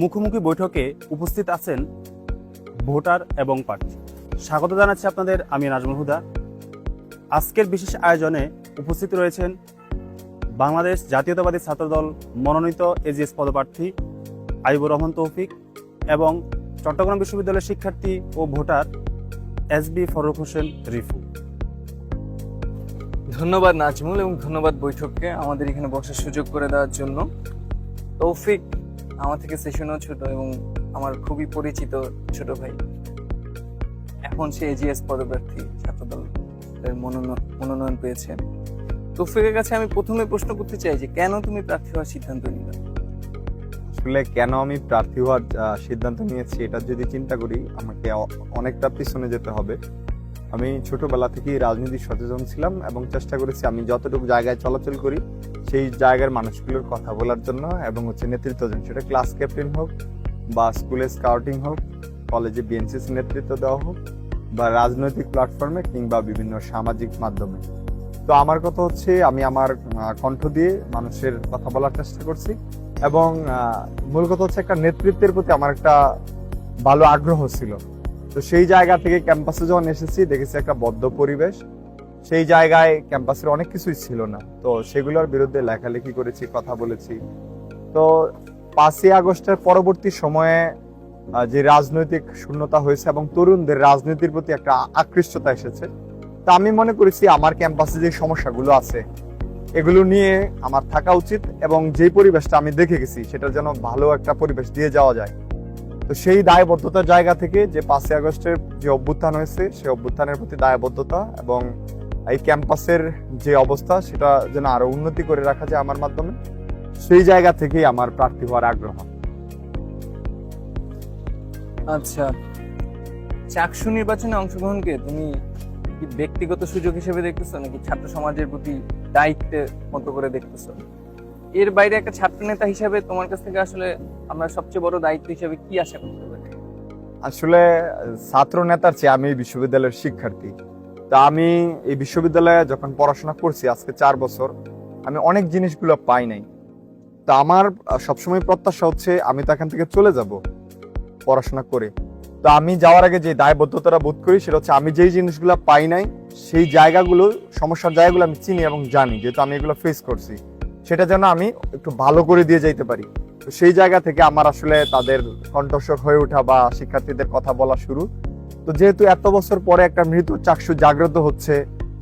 মুখোমুখি বৈঠকে উপস্থিত আছেন ভোটার এবং প্রার্থী। স্বাগত জানাচ্ছি আপনাদের, আমি নাজমুল হুদা। আজকের বিশেষ আয়োজনে উপস্থিত রয়েছেন বাংলাদেশ জাতীয়তাবাদী ছাত্রদল মনোনীত এজিএস পদপ্রার্থী আইবুর রহমান তৌফিক এবং চট্টগ্রাম বিশ্ববিদ্যালয়ের শিক্ষার্থী ও voter S B Faruk Hossain Rifu. ধন্যবাদ নাজমুল এবং ধন্যবাদ বৈঠককে আমাদের এখানে বসার সুযোগ করে দেওয়ার জন্য। তৌফিক আমার থেকে সেশনও ছোট এবং আমার খুবই পরিচিত ছোট ভাই। এখন সে এজিএস পদপ্রার্থী ছাত্রদল মনোনয়ন পেয়েছে। তৌফিকের কাছে আমি প্রথমে প্রশ্ন করতে চাই যে, কেন তুমি প্রার্থী হওয়ার সিদ্ধান্ত নিলে? আসলে কেন আমি প্রার্থী হওয়ার সিদ্ধান্ত নিয়েছি, এটা যদি চিন্তা করি, আমাকে অনেকটা পিছনে যেতে হবে। আমি ছোটবেলা থেকেই রাজনীতি সচেতন ছিলাম এবং চেষ্টা করেছি আমি যতটুকু জায়গায় চলাচল করি, সেই জায়গার মানুষগুলোর কথা বলার জন্য এবং হচ্ছে নেতৃত্ব দেন। সেটা ক্লাস ক্যাপ্টেন হোক বা স্কুলে স্কাউটিং হোক, কলেজে বিএনসিসি নেতৃত্ব দেওয়া হোক বা রাজনৈতিক প্ল্যাটফর্মে কিংবা বিভিন্ন সামাজিক মাধ্যমে। তো আমার কথা হচ্ছে আমি আমার কণ্ঠ দিয়ে মানুষের কথা বলার চেষ্টা করছি এবং মূল কথা হচ্ছে একটা নেতৃত্বের প্রতি আমার একটা ভালো আগ্রহ ছিল। তো সেই জায়গা থেকে ক্যাম্পাসে যখন এসেছি, দেখেছি একটা বদ্ধ পরিবেশ। সেই জায়গায় ক্যাম্পাসের অনেক কিছুই ছিল না। তো সেগুলোর বিরুদ্ধে লেখালেখি করেছি, কথা বলেছি। তো পাঁচই আগস্টের পরবর্তী সময়ে যে রাজনৈতিক শূন্যতা হয়েছে এবং তরুণদের রাজনীতির প্রতি একটা আকৃষ্টতা এসেছে, তা আমি মনে করেছি আমার ক্যাম্পাসে যে সমস্যাগুলো আছে, এগুলো নিয়ে আমার থাকা উচিত এবং যে পরিবেশটা আমি দেখে গেছি, সেটা যেন ভালো একটা পরিবেশ দিয়ে যাওয়া যায়। তো সেই দায়বদ্ধতার জায়গা থেকে যে পাঁচই আগস্টের যে অভ্যুত্থান হয়েছে, সেই অভ্যুত্থানের প্রতি দায়বদ্ধতা এবং এই ক্যাম্পাসের যে অবস্থা, সেটা যেন আরও উন্নতি করে রাখা যায় আমার মাধ্যমে, সেই জায়গা থেকেই আমার প্রার্থী হওয়ার আগ্রহ। আচ্ছা। চাকসু নির্বাচনে অংশগ্রহণকে তুমি কি ব্যক্তিগত সুযোগ হিসেবে দেখতেছো, নাকি ছাত্র সমাজের প্রতি দায়িত্বের মতো করে দেখতেছো? এর বাইরে একটা ছাত্র নেতা হিসেবে তোমার কাছ থেকে আসলে আমরা সবচেয়ে বড় দায়িত্ব হিসেবে কি আশা করতে পারি? আসলে, ছাত্র নেতার চেয়ে আমি বিশ্ববিদ্যালয়ের শিক্ষার্থী। তা আমি এই বিশ্ববিদ্যালয়ে যখন পড়াশোনা করছি আজকে চার বছর, আমি অনেক জিনিসগুলো পাই নাই। তা আমার সবসময় প্রত্যাশা হচ্ছে আমি তো এখান থেকে চলে যাব পড়াশোনা করে। তো আমি যাওয়ার আগে যে দায়বদ্ধতাটা বোধ করি সেটা হচ্ছে আমি যেই জিনিসগুলো পাই নাই, সেই জায়গাগুলো, সমস্যার জায়গাগুলো আমি চিনি এবং জানি, যেহেতু আমি এগুলো ফেস করছি। সেটা যেন আমি একটু ভালো করে দিয়ে যাইতে পারি। তো সেই জায়গা থেকে আমার আসলে তাদের কণ্ঠস্বর হয়ে ওঠা বা শিক্ষার্থীদের কথা বলা শুরু। তো যেহেতু এত বছর পরে একটা মৃত চাক্ষু জাগ্রত হচ্ছে,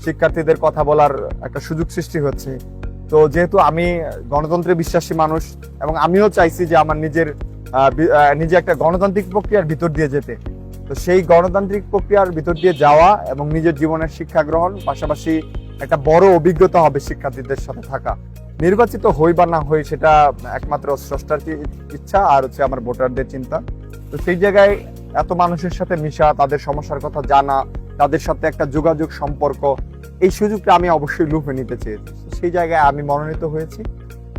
শিক্ষার্থীদের কথা বলার একটা সুযোগ সৃষ্টি হচ্ছে। তো যেহেতু আমি গণতন্ত্রে বিশ্বাসী মানুষ এবং আমিও চাইছি যে আমার নিজের নিজে একটা গণতান্ত্রিক প্রক্রিয়ার ভিতর দিয়ে যেতে। তো সেই গণতান্ত্রিক প্রক্রিয়ার ভিতর দিয়ে যাওয়া এবং নিজের জীবনের শিক্ষা গ্রহণ, পাশাপাশি একটা বড় অভিজ্ঞতা হবে শিক্ষার্থীদের সাথে থাকা। নির্বাচিত হই বা না হই সেটা একমাত্র স্রষ্টার ইচ্ছা আর হচ্ছে আমার ভোটারদের চিন্তা। তো সেই জায়গায় এত মানুষের সাথে মিশা, তাদের সমস্যার কথা জানা, তাদের সাথে একটা যোগাযোগ সম্পর্ক, এই সুযোগটা আমি অবশ্যই লুফে নিতে চেয়েছি। সেই জায়গায় আমি মনোনীত হয়েছি।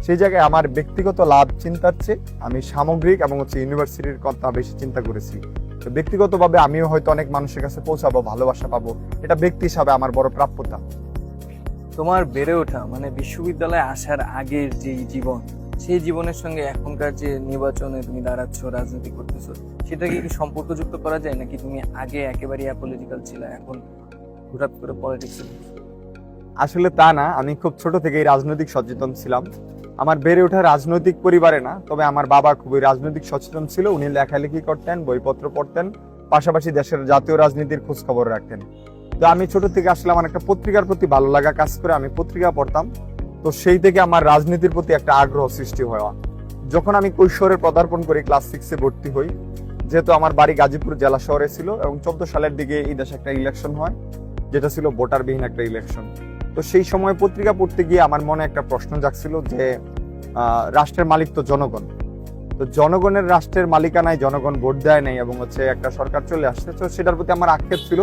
সেই জায়গায় আমার ব্যক্তিগত লাভ চিন্তার চেয়ে আমি সামগ্রিক এবং হচ্ছে ইউনিভার্সিটির কথা বেশি চিন্তা করেছি। তো ব্যক্তিগতভাবে আমিও হয়তো অনেক মানুষের কাছে পৌঁছাবো, ভালোবাসা পাবো। এটা ব্যক্তি হিসাবে আমার বড় প্রাপ্যতা। তোমার বেড়ে ওঠা মানে বিশ্ববিদ্যালয়ে আসার আগের যে জীবন, সেই জীবনের সঙ্গে এখনকার যে নির্বাচনে তুমি দাঁড়াচ্ছ, রাজনীতি করতেছো, সেটাকে কি সম্পর্কযুক্ত করা যায়? নাকি তুমি আগে একেবারেই অ্যাপলিটিক্যাল ছিল, এখন হঠাৎ করে পলিটিক্স আসলে তা না, আমি খুব ছোট থেকেই রাজনৈতিক সচেতন ছিলাম। আমার বেড়ে ওঠা রাজনৈতিক পরিবারে না, তবে আমার বাবা খুবই রাজনৈতিক সচেতন ছিল, উনি লেখালেখি করতেন, বইপত্র পড়তেন, পাশাপাশি দেশের জাতীয় রাজনীতির খোঁজ খবর রাখতেন। তো আমি ছোট থেকে আসলে আমার একটা পত্রিকার প্রতি ভালো লাগা কাজ করে আমি পত্রিকা পড়তাম। তো সেই থেকে আমার রাজনীতির প্রতি একটা আগ্রহ সৃষ্টি হওয়া। যখন আমি কৈশোরে পদার্পণ করি ক্লাস সিক্সে ভর্তি হই, যেহেতু আমার বাড়ি গাজীপুর জেলা শহরে ছিল এবং চোদ্দ সালের দিকে এই দেশে একটা ইলেকশন হয়, যেটা ছিল ভোটারবিহীন একটা ইলেকশন তো সেই সময় পত্রিকা পড়তে গিয়ে আমার মনে একটা প্রশ্ন জাগছিল যে রাষ্ট্রের মালিক তো জনগণ। তো জনগণের রাষ্ট্রের মালিকানায় জনগণ ভোট দেয় নাই এবং হচ্ছে একটা সরকার চলে আসছে। তো সেটার প্রতি আমার আক্ষেপ ছিল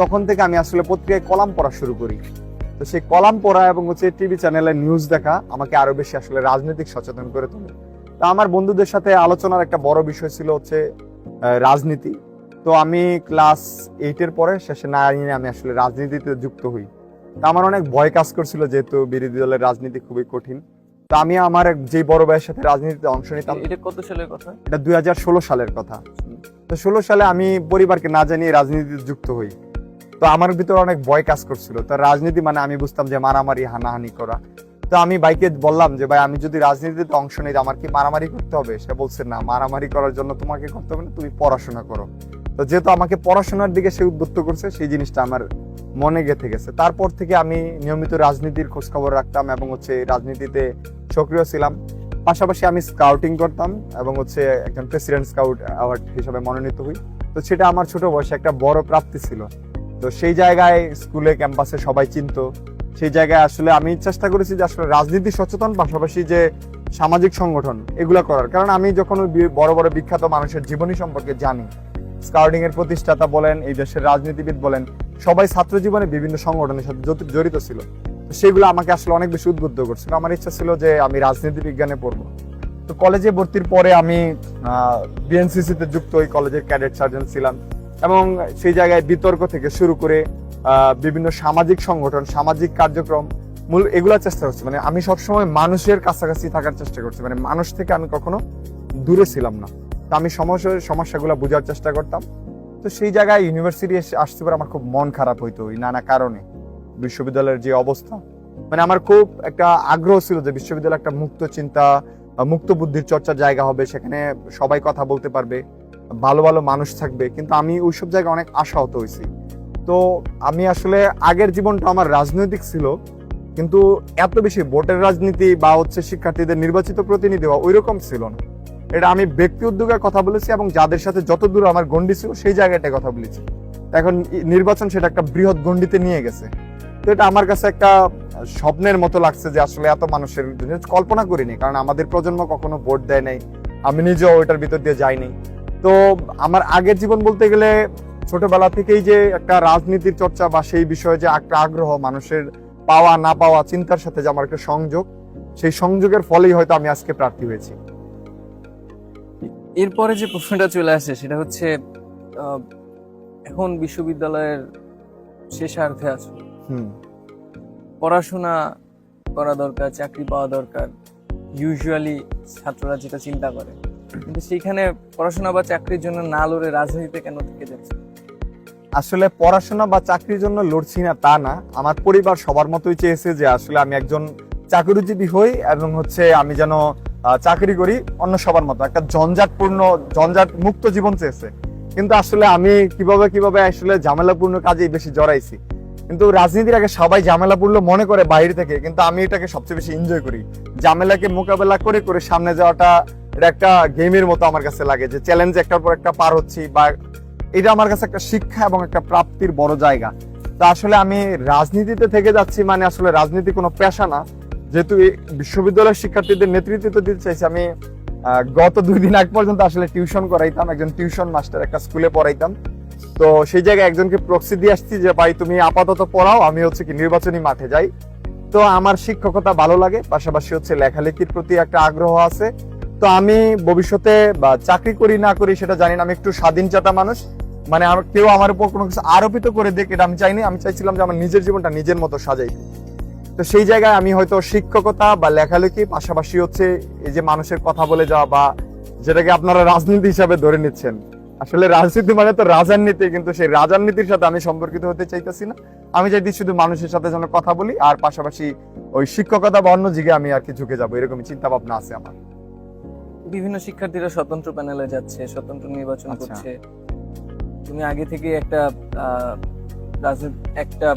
তখন থেকে আমি আসলে পত্রিকায় কলাম পড়া শুরু করি। তো সেই কলাম পড়া এবং হচ্ছে টিভি চ্যানেলে নিউজ দেখা আমাকে আরও বেশি আসলে রাজনৈতিক সচেতন করে তোলে। তা আমার বন্ধুদের সাথে আলোচনার একটা বড় বিষয় ছিল হচ্ছে রাজনীতি। তো আমি ক্লাস এইটের পরে শেষে নাইনে আমি আসলে রাজনীতিতে যুক্ত হই। তা আমার অনেক ভয় কাজ করছিল যেহেতু বিরোধী দলের রাজনীতি খুবই কঠিন। তো আমি আমার যে বড় ভাইয়ের সাথে রাজনীতিতে অংশ নিতাম এটা কত সালের কথা? এটা দুই হাজার ষোলো সালের কথা। তো ষোলো সালে আমি পরিবারকে না জানিয়ে রাজনীতিতে যুক্ত হই। তো আমার ভিতরে অনেক ভয় কাজ করছিল। তো রাজনীতি মানে আমি বুঝতাম যে মারামারি, হানাহানি করা। তো আমি বাইকে বললাম যে, ভাই, আমি যদি রাজনীতিতে অংশ নিই আমার কি মারামারি করতে হবে? সে বলছে, না, মারামারি করার জন্য তোমাকে করতে হবে না, তুমি পড়াশোনা করো। তো যেহেতু আমাকে পড়াশোনার দিকে সে উদ্বুদ্ধ করছে, সেই জিনিসটা আমার মনে গেঁথে গেছে। তারপর থেকে আমি নিয়মিত রাজনীতির খোঁজ খবর রাখতাম এবং হচ্ছে রাজনীতিতে সক্রিয় ছিলাম। পাশাপাশি আমি স্কাউটিং করতাম এবং হচ্ছে একজন প্রেসিডেন্ট স্কাউট অ্যাওয়ার্ড হিসেবে মনোনীত হই। তো সেটা আমার ছোট বয়সে একটা বড় প্রাপ্তি ছিল। তো সেই জায়গায় স্কুলে, ক্যাম্পাসে সবাই চিনতো। সেই জায়গায় আসলে আমি চেষ্টা করেছি যে আসলে রাজনীতি সচেতন, পাশাপাশি যে সামাজিক সংগঠন, এগুলো করার। কারণ আমি যখন বড় বড় বিখ্যাত মানুষের জীবনী সম্পর্কে জানি স্কাউটিং এর প্রতিষ্ঠাতা বলেন, এই দেশের রাজনীতিবিদ বলেন, সবাই ছাত্র জীবনে বিভিন্ন সংগঠনের সাথে জড়িত- ছিল। সেগুলো আমাকে আসলে অনেক বেশি উদ্বুদ্ধ করছিল। আমার ইচ্ছা ছিল যে আমি রাজনীতি বিজ্ঞানে পড়ব। তো কলেজে ভর্তির পরে আমি বিএনসিসিতে যুক্ত ওই কলেজের ক্যাডেট সার্জন ছিলাম। এবং সেই জায়গায় বিতর্ক থেকে শুরু করে বিভিন্ন সামাজিক সংগঠন, সামাজিক কার্যক্রম, মূল এগুলা চেষ্টা করছি। মানে আমি সবসময় মানুষের কাছাকাছি থাকার চেষ্টা করছি। মানে মানুষ থেকে আমি কখনো দূরে ছিলাম না। তো আমি সমস্যা, সমস্যাগুলো বোঝার চেষ্টা করতাম। তো সেই জায়গায় ইউনিভার্সিটি এসে আসতে পারে আমার খুব মন খারাপ হইতো ওই নানা কারণে। বিশ্ববিদ্যালয়ের যে অবস্থা। মানে আমার খুব একটা আগ্রহ ছিল যে বিশ্ববিদ্যালয় একটা মুক্ত চিন্তা মুক্ত বুদ্ধির চর্চার জায়গা হবে, সেখানে সবাই কথা বলতে পারবে। ভালো ভালো মানুষ থাকবে, কিন্তু আমি ওইসব জায়গায় অনেক আশাহত হয়েছি। তো আমি আসলে আগের জীবনটা আমার রাজনৈতিক ছিল, কিন্তু এত বেশি ভোটের রাজনীতি বা হচ্ছে শিক্ষার্থীদের নির্বাচিত প্রতিনিধি হওয়া ওইরকম ছিল না। এটা আমি ব্যক্তি উদ্যোগের কথা বলেছি এবং যাদের সাথে যত দূর আমার গন্ডি ছিল, সেই জায়গাটায় কথা বলেছি। এখন নির্বাচন সেটা একটা বৃহৎ গন্ডিতে নিয়ে গেছে। তো এটা আমার কাছে একটা স্বপ্নের মতো লাগছে যে আসলে এত মানুষের কল্পনা করিনি, কারণ আমাদের প্রজন্ম কখনো ভোট দেয় নাই। আমি নিজেও ওইটার ভিতর দিয়ে যাইনি। তো আমার আগের জীবন বলতে গেলে ছোটবেলা থেকেই যে একটা রাজনীতির চর্চা বা সেই বিষয়ে যে একটা আগ্রহ মানুষের পাওয়া না পাওয়া চিন্তার সাথে যে আমার একটা সংযোগ সেই সংযোগের ফলেই হয়তো আমি আজকে প্রার্থী হয়েছি। এরপরে যে প্রশ্নটা চলে আসে সেটা হচ্ছে এখন বিশ্ববিদ্যালয়ের শেষার্ধে আছো। হুম। পড়াশোনা করা দরকার চাকরি পাওয়া দরকার। ইউজুয়ালি ছাত্ররা যেটা চিন্তা করে কিন্তু সেইখানে পড়াশোনা বা চাকরির জন্য না লড়ে রাজনীতিতে কেন থেকে যাচ্ছে? আসলে পড়াশোনা বা চাকরির জন্য লড়ছি না, তা না। আমার পরিবার সবার মতোই চেয়েছে যে আসলে আমি একজন চাকরিজীবী হই এবং হচ্ছে আমি যেন চাকরি করি অন্য সবার মতো। একটা জঞ্জাটপূর্ণ, জঞ্জাট মুক্ত জীবন চেয়েছে। কিন্তু আসলে আমি কীভাবে কীভাবে আসলে ঝামেলাপূর্ণ কাজেই বেশি জড়াইছি। কিন্তু রাজনীতির আগে সবাই ঝামেলাপূর্ণ মনে করে বাইরে থেকে, কিন্তু আমি এটাকে সবচেয়ে বেশি এনজয় করি। ঝামেলাকে মোকাবেলা করে করে সামনে যাওয়াটা এটা একটা গেমের মতো আমার কাছে লাগে যে চ্যালেঞ্জ একটার পর একটা পার হচ্ছি বা এটা আমার কাছে একটা শিক্ষা এবং একটা প্রাপ্তির বড় জায়গা। তা আসলে আমি রাজনীতিতে থেকে যাচ্ছি মানে আসলে রাজনীতি কোনো পেশা না। যেহেতু বিশ্ববিদ্যালয়ের শিক্ষার্থীদের নেতৃত্ব দিতে চাইছি, আমি গত দুই দিন আগ পর্যন্ত আসলে টিউশন করাইতাম, একজন টিউশন মাস্টার একটা স্কুলে পড়াইতাম। তো সেই জায়গায় একজনকে প্রক্সি দিয়ে আসছি যে, ভাই, তুমি আপাতত পড়াও, আমি হচ্ছে কি নির্বাচনী মাঠে যাই। তো আমার শিক্ষকতা ভালো লাগে, পাশাপাশি হচ্ছে লেখালেখির প্রতি একটা আগ্রহ আছে। তো আমি ভবিষ্যতে বা চাকরি করি না করি সেটা জানি না, আমি একটু স্বাধীন চেতা মানুষ। মানে কেউ আমার উপর কোনো কিছু আরোপিত করে দেখ এটা আমি চাইনি। আমি চাইছিলাম যে আমার নিজের জীবনটা নিজের মতো সাজাই। তো সেই জায়গায় আমি হয়তো শিক্ষকতা বা লেখালেখি, পাশাপাশি হচ্ছে এই যে মানুষের কথা বলে যাওয়া বা যেটাকে আপনারা রাজনীতি হিসাবে ধরে নিচ্ছেন। আসলে রাজনীতি মানে তো রাজার নীতি, কিন্তু সেই রাজার নীতির সাথে আমি সম্পর্কিত হতে চাইতেছি না। আমি চাইছি শুধু মানুষের সাথে যেন কথা বলি, আর পাশাপাশি ওই শিক্ষকতা বা অন্য দিকে আমি আর কি ঝুঁকে যাব, এরকমই চিন্তা ভাবনা আছে আমার। বিভিন্ন শিক্ষার্থীরা স্বতন্ত্র প্যানেলে যাচ্ছে স্বতন্ত্র নির্বাচন আচ্ছা। করছে তুমি আগে থেকে একটা একটা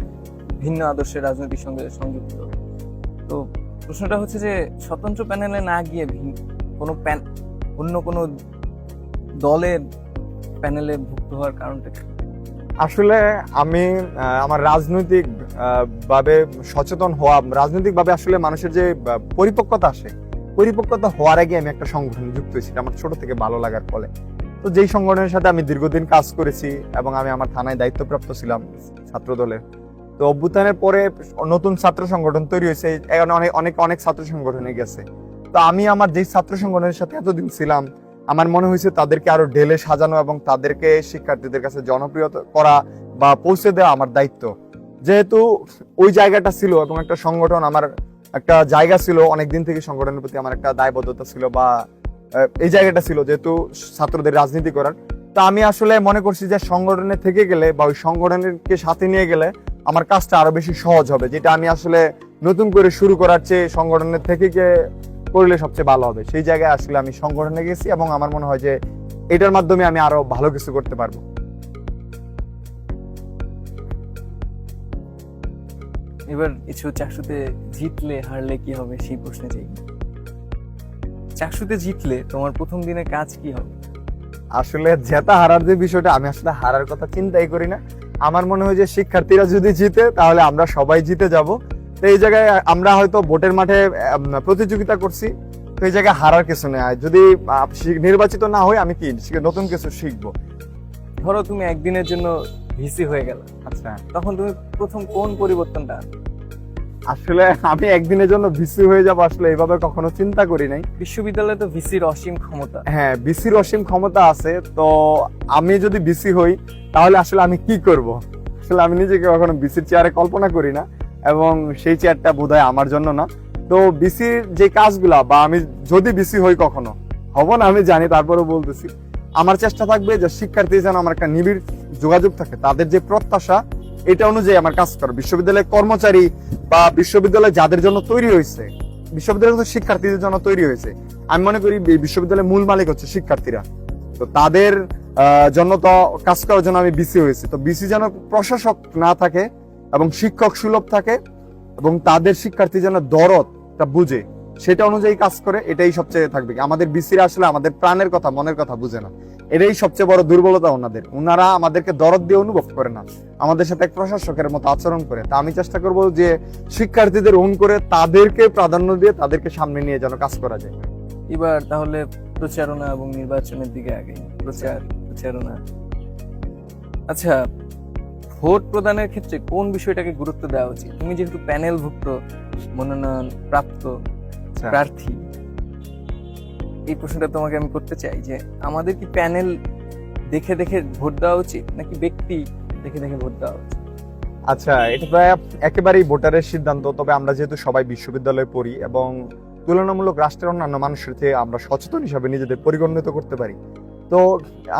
ভিন্ন আদর্শের রাজনীতির সঙ্গে সংযুক্ত তো প্রশ্নটা হচ্ছে যে স্বতন্ত্র প্যানেলে না গিয়ে কোনো প্যান অন্য কোনো দলের প্যানেলে ভুক্ত হওয়ার কারণটা কি? আসলে আমি আমার রাজনৈতিক ভাবে সচেতন হওয়া রাজনৈতিকভাবে আসলে মানুষের যে পরিপক্কতা আসে পরিপক্কতা হওয়ার আগে আমি একটা সংগঠনে যুক্ত হয়েছি আমার ছোট থেকে ভালো লাগার ফলে। তো যেই সংগঠনের সাথে আমি দীর্ঘদিন কাজ করেছি এবং আমি আমার থানায় দায়িত্বপ্রাপ্ত ছিলাম ছাত্র দলের তো অভ্যুত্থানের পরে নতুন ছাত্র সংগঠন তৈরি হয়েছে অনেক অনেক অনেক ছাত্র সংগঠনে গেছে। তো আমি আমার যেই ছাত্র সংগঠনের সাথে এতদিন ছিলাম, আমার মনে হয়েছে তাদেরকে আরও ঢেলে সাজানো এবং তাদেরকে শিক্ষার্থীদের কাছে জনপ্রিয় করা বা পৌঁছে দেওয়া আমার দায়িত্ব। যেহেতু ওই জায়গাটা ছিল এবং একটা সংগঠন আমার একটা জায়গা ছিল, অনেকদিন থেকে সংগঠনের প্রতি আমার একটা দায়বদ্ধতা ছিল বা এই জায়গাটা ছিল যেহেতু ছাত্রদের রাজনীতি করার। তা আমি আসলে মনে করছি যে সংগঠনে থেকে গেলে বা ওই সংগঠনকে সাথে নিয়ে গেলে আমার কাজটা আরও বেশি সহজ হবে, যেটা আমি আসলে নতুন করে শুরু করার চেয়ে সংগঠনের থেকে করলে সবচেয়ে ভালো হবে। সেই জায়গায় আসলে আমি সংগঠনে গেছি এবং আমার মনে হয় যে এটার মাধ্যমে আমি আরও ভালো কিছু করতে পারব। এবার কিছু চাকসুতে জিতলে হারলে কি হবে? সেই প্রশ্নে যাই। চাকসুতে জিতলে তোমার প্রথম দিনে কাজ কি হবে? আসলে জেতা হারার যে বিষয়টা আমি আসলে হারার কথা চিন্তাই করি না। আমার মনে হয় যে শিক্ষার্থীরা যদি জিতে তাহলে আমরা সবাই জিতে যাব। তো এই জায়গায় আমরা হয়তো ভোটের মাঠে প্রতিযোগিতা করছি। তো এই জায়গায় হারার কিছু নেই। যদি নির্বাচিত না হয় আমি কি নতুন কিছু শিখব? ধরো তুমি একদিনের জন্য ভিসি হয়ে গেল। আচ্ছা। তখন তুমি প্রথম কোন পরিবর্তনটা? আসলে আমি একদিনের জন্য ভিসি হয়ে যাব আসলে এইভাবে কখনো চিন্তা করি নাই। বিশ্ববিদ্যালয়ে তো ভিসির অসীম ক্ষমতা। হ্যাঁ ভিসির অসীম ক্ষমতা আছে তো আমি যদি বিসি হই তাহলে আসলে আমি কি করব? আসলে আমি নিজেকে কখনো ভিসির চেয়ারে কল্পনা করি না এবং সেই চেয়ারটা বোধহয় আমার জন্য না। তো বিসির যে কাজগুলা বা আমি যদি বিসি হই কখনো হব না আমি জানি তারপরেও বলতেছি। আমার চেষ্টা থাকবে যে শিক্ষার্থী যেন আমার একটা নিবিড় যোগাযোগ থাকে, তাদের যে প্রত্যাশা, এটা অনুযায়ী আমার কাজ করে। বিশ্ববিদ্যালয়ের কর্মচারী বা বিশ্ববিদ্যালয় যাদের জন্য তৈরি হয়েছে বিশ্ববিদ্যালয় শিক্ষার্থীদের জন্য তৈরি হয়েছে, আমি মনে করি বিশ্ববিদ্যালয়ের মূল মালিক হচ্ছে শিক্ষার্থীরা। তো তাদের জন্য তো কাজ করার জন্য আমি বিসি হয়েছি। তো বিসি যেন প্রশাসক না থাকে এবং শিক্ষক সুলভ থাকে এবং তাদের শিক্ষার্থী যেন দরদটা বুঝে, সেটা অনুযায়ী কাজ করে, এটাই সবচেয়ে থাকবে। আমাদের বিসিরা আসলে আমাদের প্রাণের কথা, মনের কথা বুঝে না। এটাই সবচেয়ে বড় দুর্বলতা ওনাদের। ওনারা আমাদেরকে দরদ দিয়ে অনুভব করে না। আমাদের সাথে এক প্রশাসকের মতো আচরণ করে। তা আমি চেষ্টা করব যে শিক্ষার্থীদের ওন করে তাদেরকে প্রাধান্য দিয়ে তাদেরকে সামনে নিয়ে যেন কাজ করা যায়। এবার তাহলে প্রচারণা এবং নির্বাচনের দিকে আগে। প্রচার প্রচারণা। আচ্ছা ভোট প্রদানের ক্ষেত্রে কোন বিষয়টাকে গুরুত্ব দেওয়া উচিত? তুমি যেহেতু প্যানেলভুক্ত মনোনয়ন প্রাপ্ত প্রার্থী। এই প্রশ্নটা তোমাকে আমি করতে চাই যে আমাদের কি প্যানেল দেখে দেখে ভোট দেওয়া উচিত নাকি ব্যক্তি দেখে দেখে ভোট দেওয়া উচিত? আচ্ছা এটা প্রায় একেবারেই ভোটারের সিদ্ধান্ত, তবে আমরা যেহেতু সবাই বিশ্ববিদ্যালয়ে পড়ি এবং তুলনামূলক রাষ্ট্রের অন্যান্য মানুষের চেয়ে আমরা সচেতন হিসাবে নিজেদের পরিগণিত করতে পারি। তো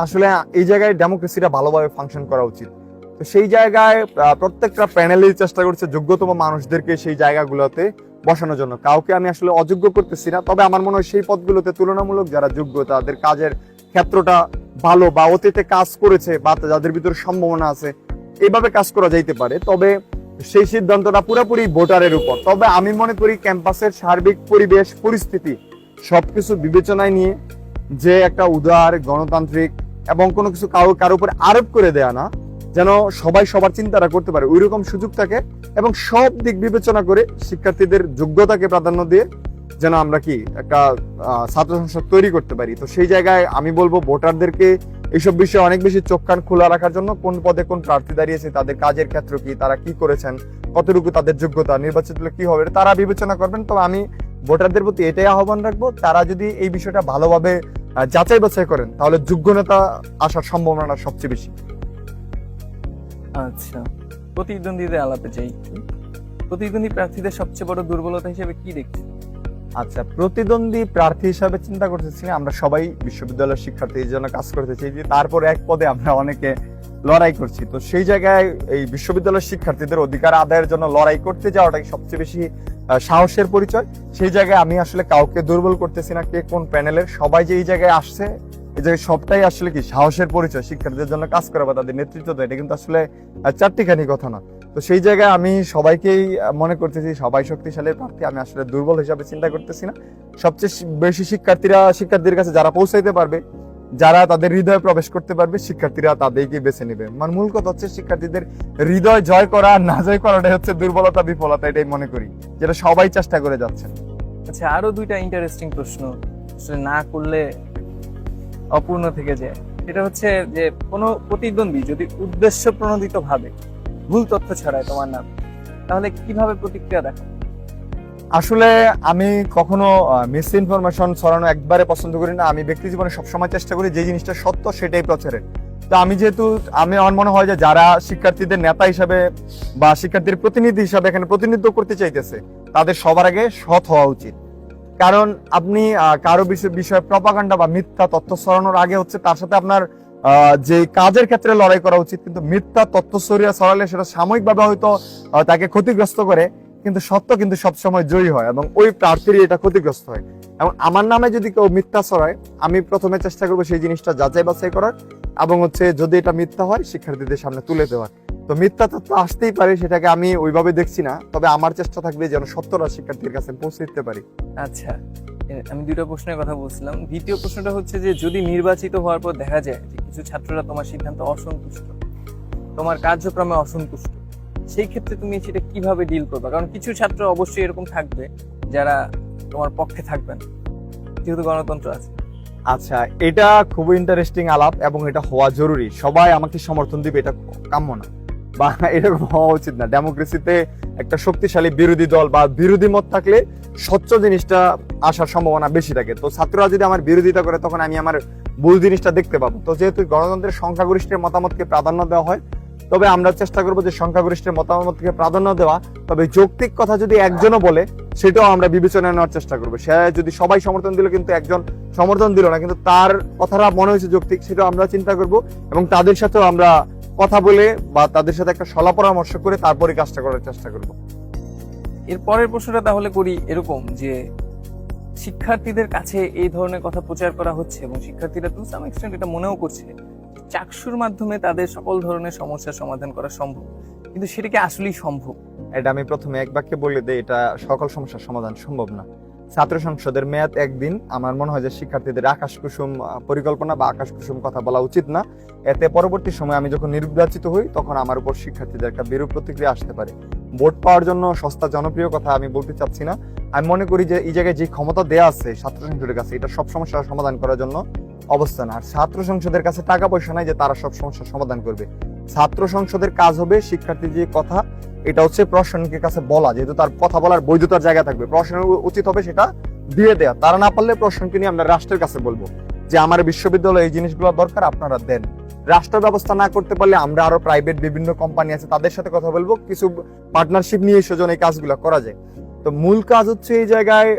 আসলে এই জায়গায় ডেমোক্রেসিটা ভালোভাবে ফাংশন করা উচিত। তো সেই জায়গায় প্রত্যেকটা প্যানেলই চেষ্টা করছে যোগ্যতম মানুষদেরকে সেই জায়গাগুলোতে বসানোর জন্য। কাউকে আমি আসলে অযোগ্য করতেছি না, তবে আমার মনে হয় সেই পদগুলোতে তুলনামূলক যারা যোগ্য, তাদের কাজের ক্ষেত্রটা ভালো বা অতীতে কাজ করেছে বা যাদের ভিতরে সম্ভাবনা আছে এইভাবে কাজ করা যাইতে পারে। তবে সেই সিদ্ধান্তটা পুরোপুরি ভোটারের উপর। তবে আমি মনে করি ক্যাম্পাসের সার্বিক পরিবেশ, পরিস্থিতি সবকিছু বিবেচনায় নিয়ে যে একটা উদার গণতান্ত্রিক এবং কোনো কিছু কারও কারও উপর আরোপ করে দেয়া না যেন সবাই সবার চিন্তাটা করতে পারে। ওই রকম সুযোগ থাকে এবং সব দিক বিবেচনা করে শিক্ষার্থীদের যোগ্যতাকে প্রাধান্য দিয়ে যেন আমরা কি একটা ছাত্র সংসদ তৈরি করতে পারি। তো সেই জায়গায় আমি বলব ভোটারদেরকে এইসব বিষয়ে অনেক বেশি চোখ কান খোলা রাখার জন্য কোন পদে কোন প্রার্থী দাঁড়িয়েছে, তাদের কাজের ক্ষেত্র কি, তারা কি করেছেন, কতটুকু তাদের যোগ্যতা, নির্বাচিত কি হবে তারা বিবেচনা করবেন। তো আমি ভোটারদের প্রতি এটাই আহ্বান রাখব, তারা যদি এই বিষয়টা ভালোভাবে যাচাই বাছাই করেন, তাহলে যোগ্য নেতা আসার সম্ভাবনাটা সবচেয়ে বেশি। আচ্ছা প্রতিদ্বন্দ্বীদের আলাপে যাই প্রতিদ্বন্দ্বী প্রার্থীদের সবচেয়ে বড় দুর্বলতা হিসেবে কি দেখছি আচ্ছা প্রতিদ্বন্দ্বী প্রার্থী হিসাবে চিন্তা করতেছি, আমরা সবাই বিশ্ববিদ্যালয়ের শিক্ষার্থীর জন্য কাজ করতেছি। যে তারপর এক পদে আমরা অনেকে লড়াই করছি। তো সেই জায়গায় এই বিশ্ববিদ্যালয়ের শিক্ষার্থীদের অধিকার আদায়ের জন্য লড়াই করতে যাওয়াটাই সবচেয়ে বেশি সাহসের পরিচয়। সেই জায়গায় আমি আসলে কাউকে দুর্বল করতেছি না, কে কোন প্যানেলের, সবাই যে এই জায়গায় আসছে এই জায়গায় সবটাই আসলে কি সাহসের পরিচয়, শিক্ষার্থীদের জন্য কাজ করা বা তাদের নেতৃত্ব দেয় এটা কিন্তু আসলে চারটিখানি কথা না। তো সেই জায়গায় আমি সবাইকেই মনে করতেছি, সবাই শক্তিশালী প্রার্থী, আমি আসলে দুর্বল হিসাবে চিন্তা করতেছি না। সবচেয়ে বেশি শিক্ষার্থীরা, শিক্ষার্থীদের কাছে যারা পৌঁছাইতে পারবে, যারা তাদের হৃদয়ে প্রবেশ করতে পারবে, শিক্ষার্থীরা তাদেরকে বেছে নেবে। মানে মূল কথা হচ্ছে শিক্ষার্থীদের হৃদয় জয় করা না জয় করাটাই হচ্ছে দুর্বলতা, বিফলতা, এটাই মনে করি, যেটা সবাই চেষ্টা করে যাচ্ছেন আচ্ছা আরও দুইটা ইন্টারেস্টিং প্রশ্ন। না করলে অপূর্ণ থেকে যায়। সেটা হচ্ছে যে কোনো প্রতিদ্বন্দ্বী যদি উদ্দেশ্য প্রণোদিত ভাবে ভুল তথ্য ছড়ায় তোমার নাম, তাহলে কীভাবে প্রতিক্রিয়া দেখো আসলে আমি কখনো মিস ইনফরমেশন ছড়ানো একবারে পছন্দ করি না। আমি ব্যক্তি জীবনে সবসময় চেষ্টা করি যে জিনিসটা সত্য সেটাই প্রচারের। তো আমি যেহেতু, আমি আমার মনে হয় যে যারা শিক্ষার্থীদের নেতা হিসাবে বা শিক্ষার্থীর প্রতিনিধি হিসাবে এখানে প্রতিনিধিত্ব করতে চাইতেছে, তাদের সবার আগে সৎ হওয়া উচিত। কারণ আপনি কারও বিষয় বিষয়ে প্রপাগান্ডা বা মিথ্যা তথ্য ছড়ানোর আগে হচ্ছে তার সাথে আপনার যে কাজের ক্ষেত্রে লড়াই করা উচিত, কিন্তু মিথ্যা তথ্য ছড়িয়ে ছড়ালে সেটা সাময়িকভাবে হয়তো তাকে ক্ষতিগ্রস্ত করে, কিন্তু সত্য কিন্তু সবসময় জয়ী হয় এবং ওই প্রার্থীরই এটা ক্ষতিগ্রস্ত হয়। এবং আমার নামে যদি কেউ মিথ্যা ছড়ায়, আমি প্রথমে চেষ্টা করব সেই জিনিসটা যাচাই বাছাই করার এবং হচ্ছে যদি এটা মিথ্যা হয়, শিক্ষার্থীদের সামনে তুলে দেওয়ার। তো মিথ্যা তথ্য আসতেই পারে সেটাকে আমি ওইভাবে দেখছি না। তবে আমার চেষ্টা থাকবে যেন সত্যটা শিক্ষার্থীর কাছে পৌঁছে দিতে পারি। আচ্ছা আমি দুটো প্রশ্নের কথা বলছিলাম। দ্বিতীয় প্রশ্নটা হচ্ছে যে যদি নির্বাচিত হওয়ার পর দেখা যায় যে কিছু ছাত্ররা তোমার সিদ্ধান্ত অসন্তুষ্ট তোমার কার্যক্রমে অসন্তুষ্ট সেই ক্ষেত্রে তুমি সেটা কীভাবে ডিল করবে? কারণ কিছু ছাত্র অবশ্যই এরকম থাকবে যারা তোমার পক্ষে থাকবে না যেহেতু গণতন্ত্র আছে। আচ্ছা এটা খুবই ইন্টারেস্টিং আলাপ এবং এটা হওয়া জরুরি। সবাই আমাকে সমর্থন দিবে এটা কাম্য না। বা এরকম হওয়া উচিত না। ডেমোক্রেসিতে একটা শক্তিশালী বিরোধী দল বা বিরোধী মত থাকলে স্বচ্ছ জিনিসটা আসার সম্ভাবনা বেশি থাকে। তো ছাত্ররা যদি আমার বিরোধিতা করে, তখন আমি আমার ভুল জিনিসটা দেখতে পাবো। তো যেহেতু গণতন্ত্রের সংখ্যাগরিষ্ঠের মতামতকে প্রাধান্য দেওয়া হয়, তবে আমরা চেষ্টা করব যে সংখ্যাগরিষ্ঠের মতামতকে প্রাধান্য দেওয়া। তবে যৌক্তিক কথা যদি একজনও বলে, সেটাও আমরা বিবেচনা নেওয়ার চেষ্টা করব। সে যদি সবাই সমর্থন দিল, কিন্তু একজন সমর্থন দিল না, কিন্তু তার কথাটা মনে হয়েছে যৌক্তিক, সেটাও আমরা চিন্তা করব এবং তাদের সাথেও আমরা কথা বলে বা তাদের সাথে একটা সলা পরামর্শ করে তারপরে কাজটা করার চেষ্টা করব। এর পরের প্রশ্নটা তাহলে করি এরকম যে শিক্ষার্থীদের কাছে এই ধরনের কথা প্রচার করা হচ্ছে এবং শিক্ষার্থীরা টু সাম এক্সটেন্ট এটা মনেও করছে চাকসুর মাধ্যমে তাদের সকল ধরনের সমস্যার সমাধান করা সম্ভব। কিন্তু সেটা কি আসলেই সম্ভব? এটা আমি প্রথমে এক বাক্যে বলে দেই এটা সকল সমস্যার সমাধান সম্ভব না। ছাত্র সংসদের মেয়াদ একদিন। আমার মনে হয় যে শিক্ষার্থীদের আকাশ কুসুম পরিকল্পনা বা আকাশ কুসুম কথা বলা উচিত না। এতে পরবর্তী সময় আমি যখন নির্বাচিত হই, তখন আমার উপর শিক্ষার্থীদের একটা বিরূপ প্রতিক্রিয়া আসতে পারে। ভোট পাওয়ার জন্য সস্তা জনপ্রিয় কথা আমি বলতে চাচ্ছি না। আমি মনে করি যে এই জায়গায় যে ক্ষমতা দেয়া আছে ছাত্র সংসদের কাছে, এটা সব সমস্যার সমাধান করার জন্য অবস্থান। আর ছাত্র সংসদের কাছে টাকা পয়সা নাই যে তারা সব সমস্যার সমাধান করবে। ছাত্র সংসদের কাজ হবে শিক্ষার্থীর যে কথা এটা হচ্ছে প্রশাসনিকের কাছে বলা, যেহেতু তার কথা বলার বৈধতার জায়গা থাকবে। প্রশাসনের উচিত হবে সেটা দিয়ে দেয়া। তারা না পারলে প্রশাসনকে নিয়ে আমরা রাষ্ট্রের কাছে বলব যে, আমার বিশ্ববিদ্যালয়ে এই জিনিসগুলো দরকার, আপনারা দেন। রাষ্ট্র ব্যবস্থা না করতে পারলে আমরা আরও প্রাইভেট বিভিন্ন কোম্পানি আছে, তাদের সাথে কথা বলব, কিছু পার্টনারশিপ নিয়ে সেজন্য এই কাজগুলো করা যায়। তো মূল কাজ হচ্ছে এই জায়গায়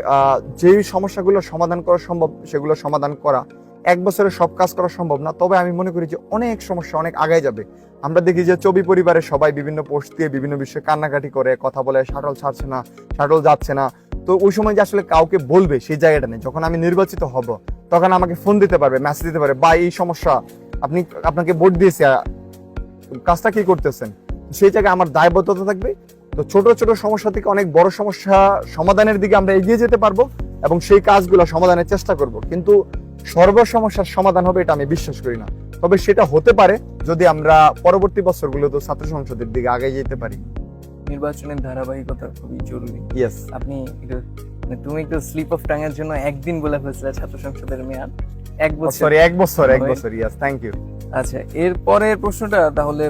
যেই সমস্যাগুলো সমাধান করা সম্ভব, সেগুলো সমাধান করা। এক বছরে সব কাজ করা সম্ভব না, তবে আমি মনে করি যে অনেক সমস্যা অনেক আগায় যাবে। আমরা দেখি যে চবি পরিবারের সবাই বিভিন্ন পোস্ট দিয়ে বিভিন্ন বিষয়ে কান্নাকাটি করে, কথা বলে শাটল ছাড়ছে না শাটল যাচ্ছে না। তো ওই সময় যে আসলে কাউকে বলবে সেই জায়গাটা নেই। যখন আমি নির্বাচিত হব, তখন আমাকে ফোন দিতে পারবে মেসেজ দিতে পারবে বা এই সমস্যা, আপনি আপনাকে ভোট দিয়েছে কাজটা কি করতেছেন? সেই জায়গায় আমার দায়বদ্ধতা থাকবে। তো ছোট ছোট সমস্যা থেকে অনেক বড় সমস্যা সমাধানের দিকে আমরা এগিয়ে যেতে পারব এবং সেই কাজগুলো সমাধানের চেষ্টা করব। কিন্তু সর্ব সমস্যার সমাধান হবে এটা আমি বিশ্বাস করি না। তবে সেটা হতে পারে যদি আমরা পরবর্তী বছরগুলোতে ছাত্র সংসদের দিকে আগে যেতে পারি। নির্বাচনের ধারাবাহিকতা খুবই জরুরি। ইয়েস আপনি মানে তুমি একটু স্লিপ অফ টাং এর জন্য একদিন বলে ফেলছিলে ছাত্র সংসদের মেয়াদ। এক বছর। সরি এক বছর এক বছর ইয়েস থ্যাংক ইউ আচ্ছা এর পরের প্রশ্নটা তাহলে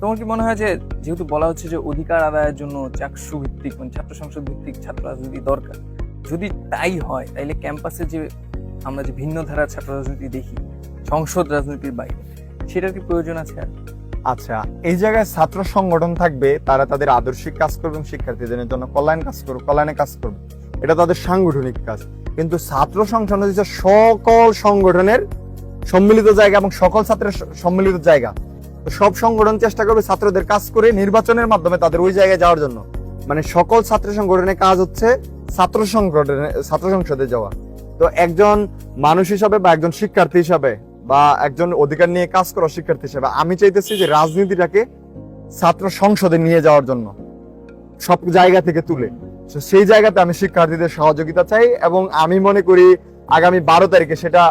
তোমার কি মনে হয় যে যেহেতু বলা হচ্ছে যে অধিকার আদায়ের জন্য চাকসু ভিত্তিক মানে ছাত্র সংসদ ভিত্তিক ছাত্র রাজনীতি দরকার যদি তাই হয় তাইলে ক্যাম্পাসে যে আমরা যে ভিন্ন ধারার ছাত্র রাজনীতি দেখি, সংসদ রাজনীতির বাইরে, সেটার কি প্রয়োজন আছে আর? আচ্ছা এই জায়গায় ছাত্র সংগঠন থাকবে, তারা তাদের আদর্শিক কাজ করবে এবং শিক্ষার্থীদের জন্য কল্যাণ কাজ করবে, কল্যাণে কাজ করবে। এটা তাদের সাংগঠনিক কাজ। কিন্তু ছাত্র সংগঠন হচ্ছে সকল সংগঠনের সম্মিলিত জায়গা এবং সকল ছাত্রের সম্মিলিত জায়গা। সব সংগঠন চেষ্টা করবে ছাত্রদের কাজ করে নির্বাচনের মাধ্যমে তাদের ওই জায়গায় যাওয়ার জন্য। মানে সকল ছাত্র সংগঠনের কাজ হচ্ছে ছাত্র সংগঠনে ছাত্র সংসদে যাওয়া। তো একজন মানুষ হিসাবে বা একজন শিক্ষার্থী হিসাবে বা একজন অধিকার নিয়ে কাজ করা শিক্ষার্থী হিসেবে আমি চাইতেছি যে রাজনীতিটাকে ছাত্র সংসদে নিয়ে যাওয়ার জন্য সব জায়গা থেকে তুলে। সেই জায়গাতে আমি শিক্ষার্থীদের সহযোগিতা চাই এবং আমি মনে করি আগামী বারো তারিখে সেটা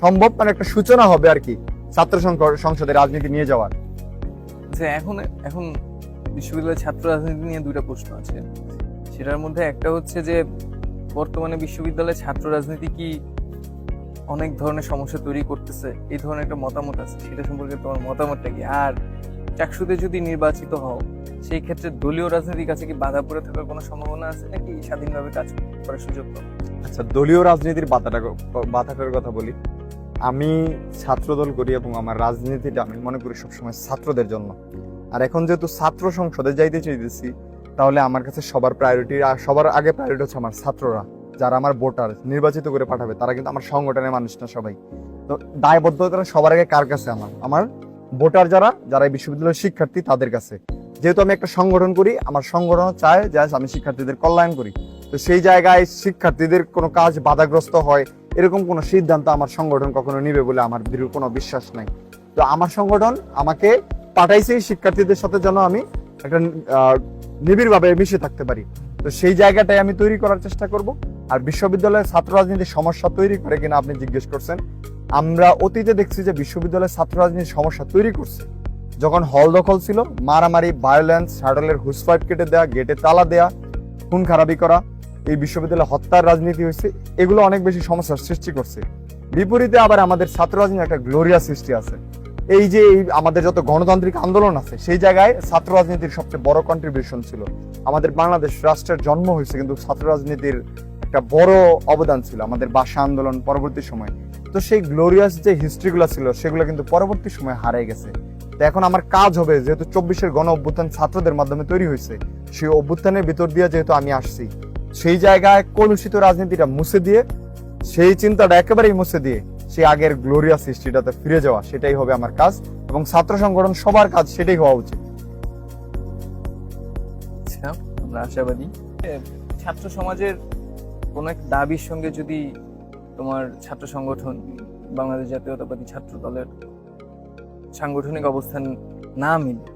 সম্ভব মানে একটা সূচনা হবে আর কি, ছাত্র সংসদে রাজনীতি নিয়ে যাওয়ার। যে এখন এখন বিশ্ববিদ্যালয়ের ছাত্র রাজনীতি নিয়ে দুইটা প্রশ্ন আছে। সেটার মধ্যে একটা হচ্ছে যে বর্তমানে বিশ্ববিদ্যালয়ে ছাত্র রাজনীতি কি অনেক ধরনের সমস্যা তৈরি করতেছে? এই ধরনের একটা মতামত আছে। সেটা সম্পর্কে তোমার মতামতটা কি? আর চাকসুতে যদি নির্বাচিত হও, সেই ক্ষেত্রে দলীয় রাজনীতির কাছে কি বাধা পড়ে থাকার কোনো সম্ভাবনা আছে? নাকি স্বাধীনভাবে কাজ করার সুযোগ আচ্ছা দলীয় রাজনীতির বাধাটা বাধাটার কথা বলি। আমি ছাত্রদল করি এবং আমার রাজনীতিটা আমি মনে করি সবসময় ছাত্রদের জন্য। আর এখন যেহেতু ছাত্র সংসদে যাইতে চাইতেছি তাহলে আমার কাছে সবার প্রায়োরিটি সবার আগে প্রায়োরিটি হচ্ছে আমার ছাত্ররা, যারা আমার ভোটার, নির্বাচিত করে পাঠাবে, তারা কিন্তু আমার সংগঠনের মানুষ না সবাই। তো দায়বদ্ধতা সবার আগে কার কাছে আমার? আমার ভোটার যারা যারা বিশ্ববিদ্যালয়ের শিক্ষার্থী, তাদের কাছে। যেহেতু আমি একটা সংগঠন করি, আমার সংগঠন চায় যে আমি শিক্ষার্থীদের কল্যাণ করি। তো সেই জায়গায় শিক্ষার্থীদের কোনো কাজ বাধাগ্রস্ত হয়, এরকম কোনো সিদ্ধান্ত আমার সংগঠন কখনো নিবে বলে আমার দৃঢ় কোনো বিশ্বাস নাই। তো আমার সংগঠন আমাকে পাঠাইছে শিক্ষার্থীদের সাথে যেন আমি একটা নিবিড়ভাবে মিশে থাকতে পারি। তো সেই জায়গাটাই আমি তৈরি করার চেষ্টা করব। আর বিশ্ববিদ্যালয়ের ছাত্র রাজনীতির সমস্যা তৈরি করে কিনা আপনি জিজ্ঞেস করছেন। আমরা অতীতে দেখছি যে বিশ্ববিদ্যালয়ের ছাত্র রাজনীতির সমস্যা তৈরি করছে। যখন হল দখল ছিল, মারামারি ভায়োলেন্স শাটলের হুসপাইপ কেটে দেওয়া গেটে তালা দেয়া, খুন খারাপি করা, এই বিশ্ববিদ্যালয়ে হত্যার রাজনীতি হয়েছে, এগুলো অনেক বেশি সমস্যার সৃষ্টি করছে। বিপরীতে আবার আমাদের ছাত্র রাজনীতি একটা গ্লোরিয়া সৃষ্টি আছে। এই যে আমাদের যত গণতান্ত্রিক আন্দোলন আছে, সেই জায়গায় ছাত্র রাজনীতির সবচেয়ে বড় কন্ট্রিবিউশন ছিল। আমাদের বাংলাদেশ রাষ্ট্রের জন্ম হয়েছে কিন্তু ছাত্র রাজনীতির একটা বড় অবদান ছিল আমাদের ভাষা আন্দোলন পরবর্তী সময়। তো সেই গ্লোরিয়াস যে হিস্ট্রিগুলো ছিল, সেগুলো কিন্তু পরবর্তী সময় হারিয়ে গেছে। তো এখন আমার কাজ হবে, যেহেতু চব্বিশের গণ অভ্যুত্থান ছাত্রদের মাধ্যমে তৈরি হয়েছে, সেই অভ্যুত্থানের ভিতর দিয়ে যেহেতু আমি আসছি, সেই জায়গায় কলুষিত রাজনীতিটা মুছে দিয়ে, সেই চিন্তাটা একেবারেই মুছে দিয়ে সেই আগের গ্লোরিয়াস হিস্ট্রিটাতে ফিরে যাওয়া সেটাই হবে আমার কাজ এবং ছাত্র সংগঠন সবার কাজ সেটাই হওয়া উচিত। আচ্ছা আমরা আশাবাদী। ছাত্র সমাজের কোনো এক দাবির সঙ্গে যদি তোমার ছাত্র সংগঠন বাংলাদেশ জাতীয়তাবাদী ছাত্র দলের সাংগঠনিক অবস্থান না মিলে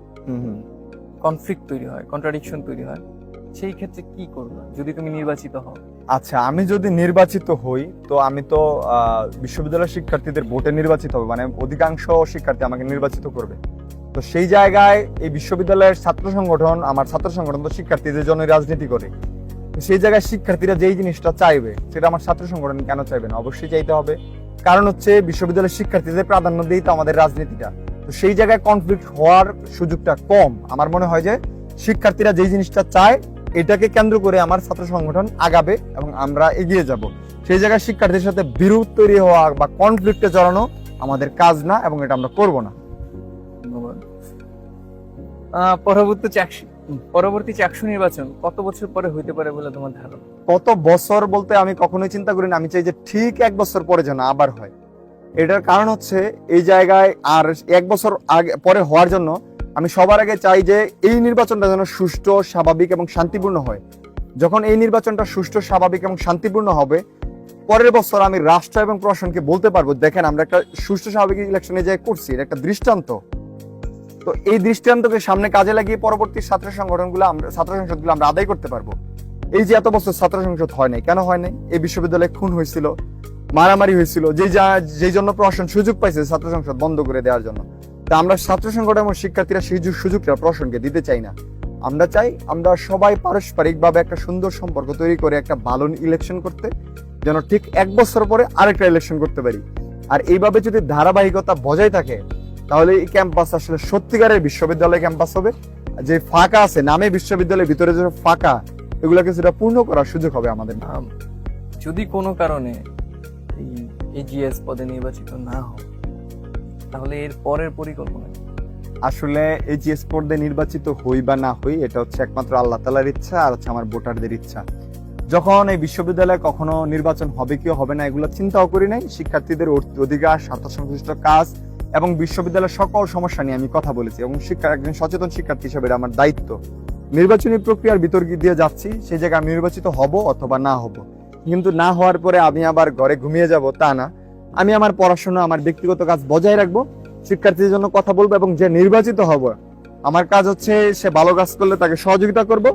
কনফ্লিক্ট তৈরি হয় কন্ট্রাডিকশন তৈরি হয় সেই ক্ষেত্রে কি করবে? যদি তুমি নির্বাচিত হও। আচ্ছা আমি যদি নির্বাচিত হই, তো আমি তো বিশ্ববিদ্যালয়ের শিক্ষার্থীদের ভোটে নির্বাচিত হবে মানে অধিকাংশ শিক্ষার্থী আমাকে নির্বাচিত করবে। তো সেই জায়গায় এই বিশ্ববিদ্যালয়ের ছাত্র সংগঠন, আমার ছাত্র সংগঠন তো শিক্ষার্থীদের জন্য রাজনীতি করে। সেই জায়গায় শিক্ষার্থীরা যেই জিনিসটা চাইবে, সেটা আমার ছাত্র সংগঠন কেন চাইবে না? অবশ্যই চাইতে হবে। কারণ হচ্ছে, বিশ্ববিদ্যালয়ের শিক্ষার্থীদের প্রাধান্য দিয়েই তো আমাদের রাজনীতিটা। তো সেই জায়গায় কনফ্লিক্ট হওয়ার সুযোগটা কম। আমার মনে হয় যে, শিক্ষার্থীরা যেই জিনিসটা চায় এটাকে কেন্দ্র করে আমার ছাত্র সংগঠন আগাবে এবং আমরা এগিয়ে যাব। সেই জায়গায় শিক্ষার্থীর সাথে বিরোধ তৈরি হওয়া বা কনফ্লিক্টে জড়ানো আমাদের কাজ না এবং এটা আমরা করব না। পরবর্তী চাকসু পরবর্তী চাকসু নির্বাচন কত বছর পরে হইতে পারে বলে তোমার ধারণা? কত বছর বলতে আমি কখনোই চিন্তা করি না আমি চাই যে ঠিক এক বছর পরে যেন আবার হয়। এটার কারণ হচ্ছে এই জায়গায় আর এক বছর আগে পরে হওয়ার জন্য আমি সবার আগে চাই যে এই নির্বাচনটা যেন সুষ্ঠু, স্বাভাবিক এবং শান্তিপূর্ণ হয়। যখন এই নির্বাচনটা সুষ্ঠু, স্বাভাবিক এবং শান্তিপূর্ণ হবে, পরের বছর আমি রাষ্ট্র এবং প্রশাসনকে বলতে পারব, দেখেন আমরা একটা সুষ্ঠু, স্বাভাবিক ইলেকশনে যে করছি, এটা একটা দৃষ্টান্ত। তো এই দৃষ্টান্তকে সামনে কাজে লাগিয়ে পরবর্তী ছাত্র সংগঠনগুলো আমরা, ছাত্র সংসদগুলো আমরা আদায় করতে পারব। এই যে এত বছর ছাত্র সংসদ হয় নাই, কেন হয় নাই? এই বিশ্ববিদ্যালয়ে খুন হয়েছিল, মারামারি হয়েছিল, যে যা- যেই জন্য প্রশাসন সুযোগ পাইছে ছাত্র সংসদ বন্ধ করে দেওয়ার জন্য। তা আমরা ছাত্র সংগঠন এবং শিক্ষার্থীরা সেই সুযোগটা প্রশাসনকে দিতে চাই না। আমরা চাই আমরা সবাই পারস্পরিকভাবে একটা সুন্দর সম্পর্ক তৈরি করে একটা ভালো ইলেকশন করতে যেন ঠিক এক বছর পরে আরেকটা ইলেকশন করতে পারি। আর এইভাবে যদি ধারাবাহিকতা বজায় থাকে তাহলে এই ক্যাম্পাস আসলে সত্যিকারের বিশ্ববিদ্যালয় ক্যাম্পাস হবে। যে ফাঁকা আছে নামে বিশ্ববিদ্যালয়ের ভিতরে যে ফাঁকা এগুলোকে সেটা পূর্ণ করার সুযোগ হবে আমাদের। আম, যদি কোনো কারণে এই এজিএস পদে নির্বাচিত না হও তাহলে এর পরের পরিকল্পনা আসলে এই যে স্পোর্টে নির্বাচিত হই বা না হই, এটা হচ্ছে একমাত্র আল্লাহ তালার ইচ্ছা আর হচ্ছে আমার ভোটারদের ইচ্ছা। যখন এই বিশ্ববিদ্যালয়ে কখনো নির্বাচন হবে কি হবে না, এগুলো চিন্তাও করি নাই। শিক্ষার্থীদের অধিকার স্বার্থ সংশ্লিষ্ট কাজ এবং বিশ্ববিদ্যালয়ের সকল সমস্যা নিয়ে আমি কথা বলেছি এবং শিক্ষা একজন সচেতন শিক্ষার্থী হিসেবে আমার দায়িত্ব। নির্বাচনী প্রক্রিয়ার বিতর্ক দিয়ে যাচ্ছি সেই জায়গায় আমি নির্বাচিত হব অথবা না হব। কিন্তু না হওয়ার পরে আমি আবার ঘরে ঘুমিয়ে যাব, তা না। আমি আমার পড়াশোনা, আমার ব্যক্তিগত কাজ বজায় রাখব, শিক্ষার্থীদের জন্য কথা বলব এবং যে নির্বাচিত হব, আমার কাজ হচ্ছে সে ভালো কাজ করলে তাকে সহযোগিতা করব।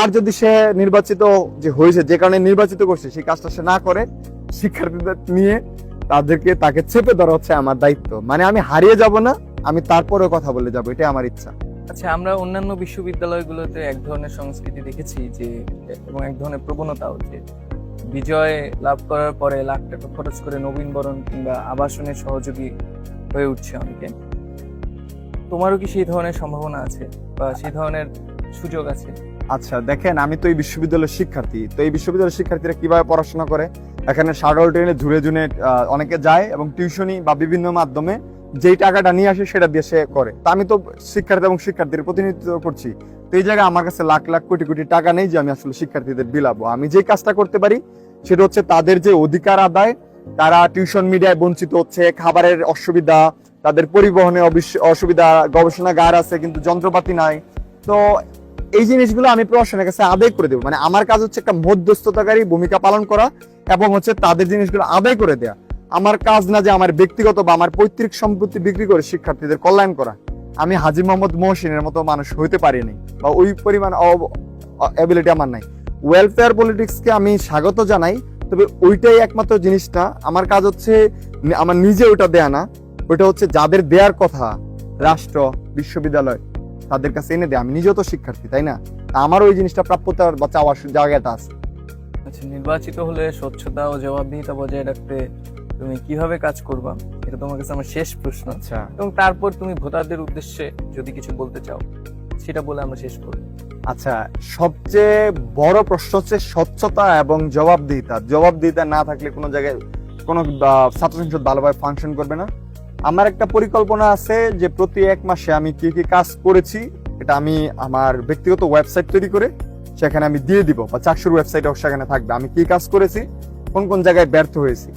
আর যদি সে নির্বাচিত যে হয়েছে, যে কারণে নির্বাচিত করছে, সেই কাজটা সে না করে, শিক্ষার্থীদের নিয়ে তাদেরকে তাকে চেপে ধরা হচ্ছে আমার দায়িত্ব। মানে আমি হারিয়ে যাব না, আমি তারপরেও কথা বলে যাব, এটাই আমার ইচ্ছা। আচ্ছা আমরা অন্যান্য বিশ্ববিদ্যালয়গুলোতে এক ধরনের সংস্কৃতি দেখেছি যে, এবং এক ধরনের প্রবণতাও যে বিজয় লাভ করার পরে লাখ টাকা খরচ করে নবীনবরণ কিংবা আবাসনের সহযোগী হয়ে উঠছে অনেকে। তোমারও কি সেই ধরনের সম্ভাবনা আছে বা সেই ধরনের সুযোগ আছে? আচ্ছা দেখেন, আমি তো এই বিশ্ববিদ্যালয়ের শিক্ষার্থী। তো এই বিশ্ববিদ্যালয়ের শিক্ষার্থীরা কীভাবে পড়াশোনা করে? এখানে শাটল ট্রেনে ঝুড়ে ঝুড়ে অনেকে যায় এবং টিউশনি বা বিভিন্ন মাধ্যমে যেই টাকাটা নিয়ে আসে সেটা দিয়ে সে করে। তা আমি তো শিক্ষার্থী এবং শিক্ষার্থীর প্রতিনিধিত্ব করছি। তো এই জায়গায় আমার কাছে লাখ লাখ কোটি কোটি টাকা নেই যে আমি আসলে শিক্ষার্থীদের বিলাবো। আমি যে কাজটা করতে পারি সেটা হচ্ছে তাদের যে অধিকার আদায়, তারা টিউশন মিডিয়ায় বঞ্চিত হচ্ছে, খাবারের অসুবিধা, তাদের পরিবহনে অসুবিধা, গবেষণাগার আছে, কিন্তু যন্ত্রপাতি নাই। তো এই জিনিসগুলো আমি প্রশাসনের কাছে আদায় করে দেবো। মানে আমার কাজ হচ্ছে একটা মধ্যস্থতাকারী ভূমিকা পালন করা এবং হচ্ছে তাদের জিনিসগুলো আদায় করে দেয়া। আমার কাজ না যে আমার ব্যক্তিগত বা আমার পৈতৃক সম্পত্তি বিক্রি করে শিক্ষার্থীদের কল্যাণ করা। আমি হাজি মোহাম্মদ মহসিনের মতো মানুষ হইতে পারিনি বা ওই পরিমাণ অ্যাবিলিটি আমার নাই। ওয়েলফেয়ার পলিটিক্সকে আমি স্বাগত জানাই তবে ওইটাই একমাত্র জিনিসটা। আমার কাজ হচ্ছে আমার নিজে ওটা দেয়া না ওইটা হচ্ছে যাদের দেয়ার কথা রাষ্ট্র বিশ্ববিদ্যালয় তাদের কাছে এনে দেয়। আমি নিজেও তো শিক্ষার্থী তাই না? আমার ওই জিনিসটা প্রাপ্যতার বা চাওয়ার জায়গাটা আছে। আচ্ছা নির্বাচিত হলে স্বচ্ছতা ও জবাবদিহিতা বজায় রাখতে তুমি কীভাবে কাজ করবা? এটা তোমার কাছে আমার শেষ প্রশ্ন। আচ্ছা। এবং তারপর তুমি ভোটারদের উদ্দেশ্যে যদি কিছু বলতে চাও সেটা বলে আমরা শেষ করব আচ্ছা সবচেয়ে বড় প্রশ্ন হচ্ছে স্বচ্ছতা এবং জবাবদিহিতা। জবাবদিহিতা না থাকলে কোনো জায়গায় কোনো ছাত্র সংসদ ভালোভাবে ফাংশন করবে না। আমার একটা পরিকল্পনা আছে যে প্রতি এক মাসে আমি কি কি কাজ করেছি, এটা আমি আমার ব্যক্তিগত ওয়েবসাইট তৈরি করে সেখানে আমি দিয়ে দিব, বা চাকসুর ওয়েবসাইটও সেখানে থাকবে। আমি কি কাজ করেছি, কোন কোন জায়গায় ব্যর্থ হয়েছি,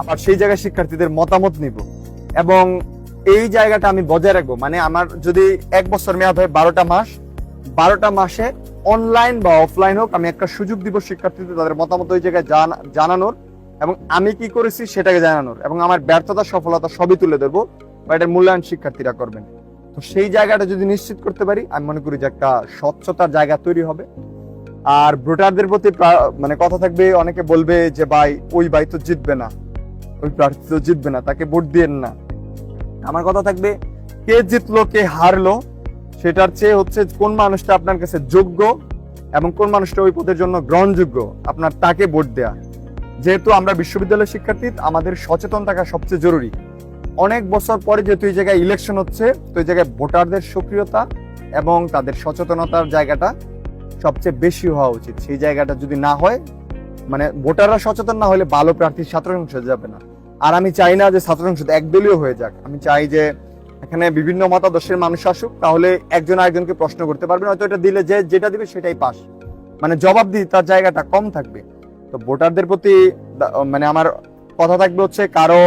আবার সেই জায়গায় শিক্ষার্থীদের মতামত নিব। এবং এই জায়গাটা আমি বজায় রাখব মানে আমার যদি এক বছর মেয়াদ হয় বারোটা মাস বারোটা মাসে অনলাইন বা অফলাইন হোক, আমি একটা সুযোগ দিব শিক্ষার্থীদের তাদের মতামত ওই জায়গায় জানানোর এবং আমি কি করেছি সেটাকে জানানোর এবং আমার ব্যর্থতা, সফলতা সবই তুলে ধরবো বা এটার মূল্যায়ন শিক্ষার্থীরা করবেন। তো সেই জায়গাটা যদি নিশ্চিত করতে পারি, আমি মনে করি যে একটা স্বচ্ছতার জায়গা তৈরি হবে। আর ভোটারদের প্রতি মানে কথা থাকবে, অনেকে বলবে যে, ভাই, ওই ভাই তো জিতবে না। ওই প্রার্থী তো জিতবে না, তাকে ভোট দিয়েন না। আমার কথা থাকবে, কে জিতলো, কে হারলো সেটার চেয়ে হচ্ছে কোন মানুষটা আপনার কাছে যোগ্য এবং কোন মানুষটা ওই পদের জন্য গ্রহণযোগ্য? আপনার তাকে ভোট দেয়া। যেহেতু আমরা বিশ্ববিদ্যালয়ের শিক্ষার্থী, আমাদের সচেতন থাকা সবচেয়ে জরুরি। অনেক বছর পরে যেহেতু এই জায়গায় ইলেকশন হচ্ছে, তো এই জায়গায় ভোটারদের সক্রিয়তা এবং তাদের সচেতনতার জায়গাটা সবচেয়ে বেশি হওয়া উচিত। সেই জায়গাটা যদি না হয় মানে ভোটাররা সচেতন না হলে ভালো প্রার্থী ছাত্র সংসদ যাবে না। আর আমি চাই না যে ছাত্র সংসদ একদলীয় হয়ে যাক। আমি চাই যে এখানে বিভিন্ন মতাদর্শের মানুষ আসুক, তাহলে একজন আরেকজনকে প্রশ্ন করতে পারবেন। হয়তো এটা দিলে যে যেটা দিবে সেটাই পাস। মানে জবাব দিই তার জায়গাটা কম থাকবে। তো ভোটারদের প্রতি মানে আমার কথা থাকবে হচ্ছে কারও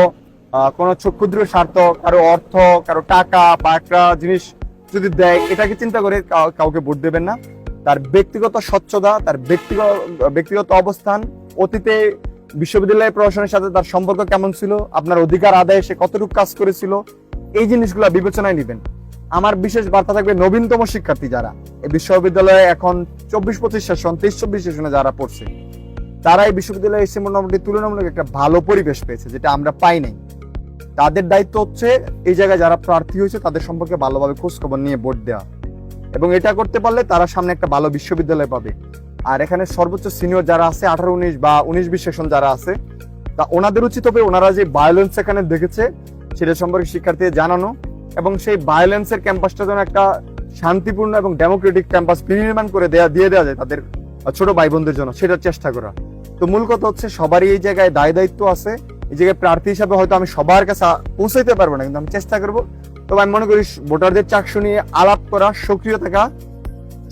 কোনো ক্ষুদ্র স্বার্থ, কারও অর্থ, কারও টাকা বা একটা জিনিস যদি দেয়, এটাকে চিন্তা করে কাউকে ভোট দেবেন না। তার ব্যক্তিগত স্বচ্ছতা, তার ব্যক্তিগত ব্যক্তিগত অবস্থান, অতীতে বিশ্ববিদ্যালয় প্রশাসনের সাথে তার সম্পর্ক কেমন ছিল, আপনার অধিকার আদায়ে সে কতটুকু কাজ করেছিল এই জিনিসগুলো বিবেচনায় নেবেন। আমার বিশেষ বার্তা থাকবে নবীনতম শিক্ষার্থী যারা। এই বিশ্ববিদ্যালয়ে এখন চব্বিশ পঁচিশ সেশন তেইশ চব্বিশ সেশনে যারা পড়ছে, তারা এই বিশ্ববিদ্যালয়ে এসে মোটামুটি তুলনামূলক একটা ভালো পরিবেশ পেয়েছে, যেটা আমরা পাই নাই। তাদের দায়িত্ব হচ্ছে এই জায়গায় যারা প্রার্থী হয়েছে, তাদের সম্পর্কে ভালোভাবে খোঁজখবর নিয়ে ভোট দেওয়া। এবং এটা করতে পারলে তারা সামনে একটা ভালো বিশ্ববিদ্যালয় পাবে। আর এখানে সর্বোচ্চ সিনিয়র যারা আছে, আঠারো, উনিশ বা উনিশ, বিশ সেশন যারা আছে, তা ওনাদের উচিত হবে ওনারা যে ভায়োলেন্স এখানে দেখেছে সেটা সম্পর্কে শিক্ষার্থীদের জানানো এবং সেই ভায়োলেন্সের ক্যাম্পাসটা যেন একটা শান্তিপূর্ণ এবং ডেমোক্রেটিক ক্যাম্পাস বিনির্মাণ করে দেয়া, দিয়ে দেওয়া যায় তাদের ছোট ভাই বোনদের জন্য, সেটার চেষ্টা করা। তো মূল কথা হচ্ছে সবারই এই জায়গায় দায় দায়িত্ব আছে। এই জায়গায় প্রার্থী হিসাবে হয়তো আমি সবার কাছে পৌঁছাইতে পারব না, কিন্তু আমি চেষ্টা করব। তবে আমি মনে করি ভোটারদের চাকসু নিয়ে আলাপ করা, সক্রিয় থাকা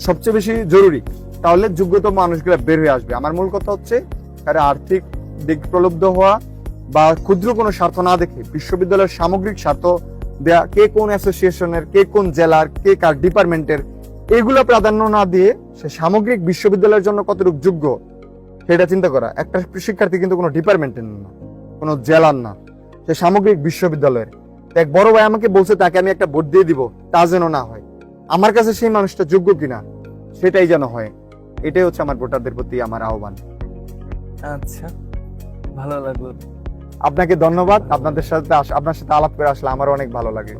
সবচেয়ে বেশি জরুরি। তাহলে যোগ্যতম মানুষগুলো বের হয়ে আসবে। আমার মূল কথা হচ্ছে তারা আর্থিক দিক প্রলুব্ধ হওয়া বা ক্ষুদ্র কোনো স্বার্থ না দেখে বিশ্ববিদ্যালয়ের সামগ্রিক স্বার্থ দেয়া কে কোন অ্যাসোসিয়েশনের, কে কোন জেলার, কে কার ডিপার্টমেন্টের, এগুলো প্রাধান্য না দিয়ে সে সামগ্রিক বিশ্ববিদ্যালয়ের জন্য কতটুকু যোগ্য, সেটা চিন্তা করা। একটা শিক্ষার্থী কিন্তু কোনো ডিপার্টমেন্টের না, কোনো জেলার না, সে সামগ্রিক বিশ্ববিদ্যালয়ের। এক বড় ভাই আমাকে বলছে, তাকে আমি একটা ভোট দিয়ে দিব, তা যেন না হয়। আমার কাছে সেই মানুষটা যোগ্য কিনা, সেটাই যেন হয়। এটাই হচ্ছে আমার ভোটারদের প্রতি আমার আহ্বান। আচ্ছা ভালো লাগল। আপনাকে ধন্যবাদ। আপনাদের সাথে আপনার সাথে আলাপ করে আসলে আমার অনেক ভালো লাগল।